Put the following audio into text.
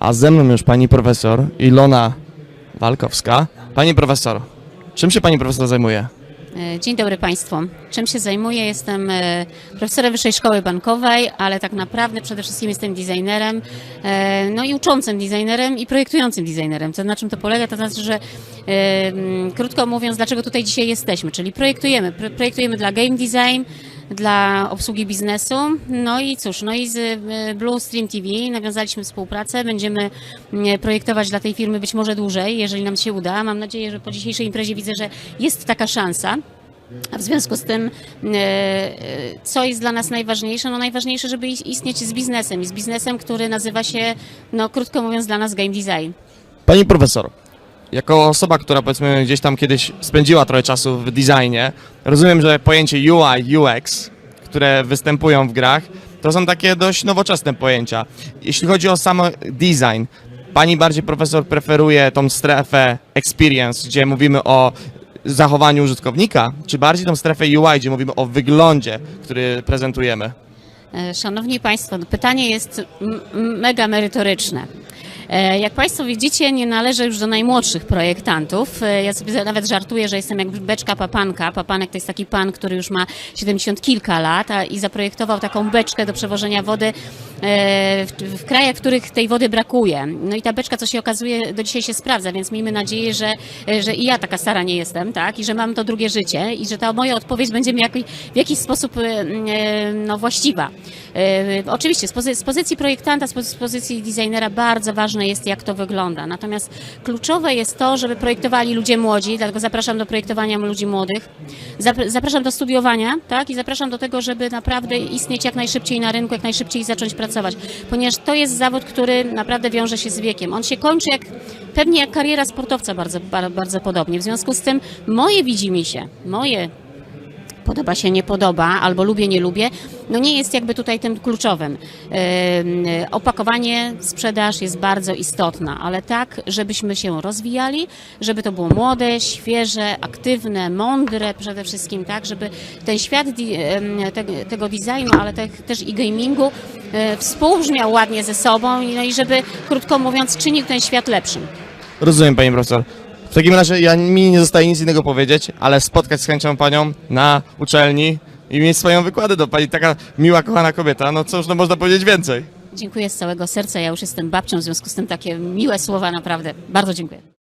A ze mną już pani profesor Ilona Walkowska. Pani profesor, czym się pani profesor zajmuje? E, Dzień dobry Państwu. Czym się zajmuję? Jestem e, profesorem Wyższej Szkoły Bankowej, ale tak naprawdę przede wszystkim jestem designerem, e, no i uczącym designerem i projektującym designerem. Co na czym to polega? To znaczy, że krótko mówiąc, dlaczego tutaj dzisiaj jesteśmy? Czyli projektujemy, Pro- projektujemy dla game design, dla obsługi biznesu. No i cóż, no i z e, Blue Stream TV nawiązaliśmy współpracę. Będziemy mm, projektować dla tej firmy być może dłużej, jeżeli nam się uda. Mam nadzieję, że po dzisiejszej imprezie widzę, że jest taka szansa. A w związku z tym, e, e, co jest dla nas najważniejsze? No najważniejsze, żeby is- istnieć z biznesem i z biznesem, który nazywa się, no krótko mówiąc, dla nas game design. Pani profesor, jako osoba, która powiedzmy gdzieś tam kiedyś spędziła trochę czasu w designie, rozumiem, że pojęcie UI, UX, które występują w grach, to są takie dość nowoczesne pojęcia. Jeśli chodzi o sam design, pani bardziej profesor preferuje tą strefę experience, gdzie mówimy o zachowaniu użytkownika, czy bardziej tą strefę UI, gdzie mówimy o wyglądzie, który prezentujemy? E, Szanowni Państwo, no pytanie jest mega merytoryczne. E, Jak Państwo widzicie, nie należę już do najmłodszych projektantów. E, Ja sobie nawet żartuję, że jestem jak beczka papanka. Papanek to jest taki pan, który już ma 70 kilka lat a, i zaprojektował taką beczkę do przewożenia wody w, w krajach, w których tej wody brakuje. No i ta beczka, co się okazuje, do dzisiaj się sprawdza, więc miejmy nadzieję, że, e, że i ja taka stara nie jestem, tak? I że mam to drugie życie i że ta moja odpowiedź będzie mi jakiś, w jakiś sposób e, e, no, właściwa. E, Oczywiście z, pozy- z pozycji projektanta, z, pozy- z pozycji designera bardzo ważne jest, jak to wygląda. Natomiast kluczowe jest to, żeby projektowali ludzie młodzi, dlatego zapraszam do projektowania ludzi młodych. Zapr- Zapraszam do studiowania, tak? I zapraszam do tego, żeby naprawdę istnieć jak najszybciej na rynku, jak najszybciej zacząć pracować. Ponieważ to jest zawód, który naprawdę wiąże się z wiekiem. On się kończy jak, pewnie jak kariera sportowca bardzo, bar- bardzo podobnie. W związku z tym moje widzimisię, moje podoba się, nie podoba, albo lubię, nie lubię, no nie jest jakby tutaj tym kluczowym. Ym, Opakowanie, sprzedaż jest bardzo istotna, ale tak, żebyśmy się rozwijali, żeby to było młode, świeże, aktywne, mądre przede wszystkim, tak, żeby ten świat tego designu, ale te, też i gamingu y, współbrzmiał ładnie ze sobą no i żeby, krótko mówiąc, czynił ten świat lepszym. Rozumiem, pani profesor. W takim razie ja, mi nie zostaje nic innego powiedzieć, ale spotkać z chęcią panią na uczelni i mieć swoją wykłady do pani. Taka miła, kochana kobieta, no cóż, no można powiedzieć więcej. Dziękuję z całego serca. Ja już jestem babcią, w związku z tym takie miłe słowa naprawdę. Bardzo dziękuję.